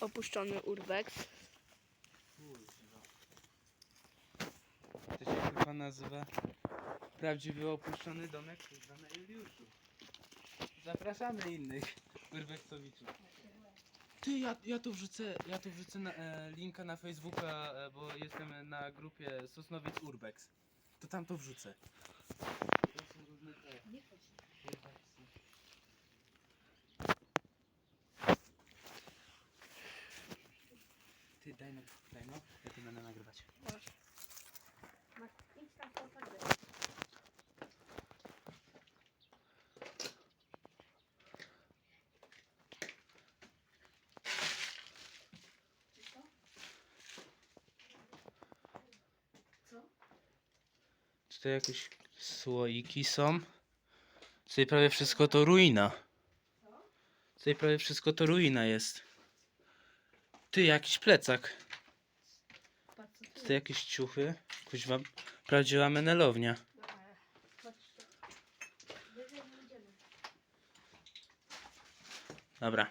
opuszczony urbex. To się chyba nazywa prawdziwy opuszczony domek na Juliuszu. Zapraszamy innych urbexowiczów. Ty, ja, ja tu wrzucę, ja tu wrzucę na, e, linka na Facebooka, e, bo jestem na grupie Sosnowiec Urbex. To tam to wrzucę. To są różne te urbexy. Ty, daj no, daj no, ja tu będę nagrywać. Tutaj jakieś słoiki są. Tutaj prawie wszystko to ruina. Tutaj prawie wszystko to ruina jest. Ty, jakiś plecak. Tutaj jakieś ciuchy. Kuźwa, prawdziwa menelownia. Dobra.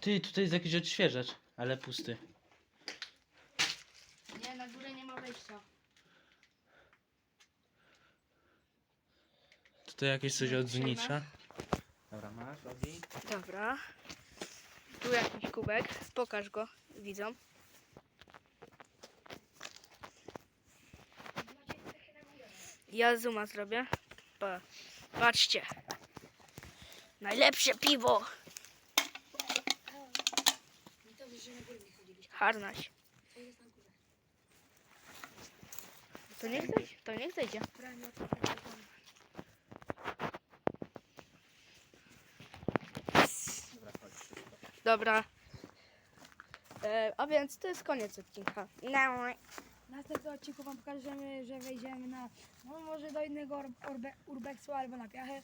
Ty, tutaj jest jakiś odświeżacz, ale pusty. Nie, na górę nie ma wejścia. Tutaj jakieś coś od znicza. Dobra, masz, ogień. Dobra. Tu jakiś kubek. Pokaż go widzom. Ja zooma zrobię. Pa. Patrzcie. Najlepsze piwo. Harnaś. To niech zejdzie. To niech zejdzie. Dobra, chodź szybko. Dobra. E, a więc to jest koniec odcinka. W następnym odcinku wam pokażemy, że wejdziemy na, no może do innego urbexu albo na piachę.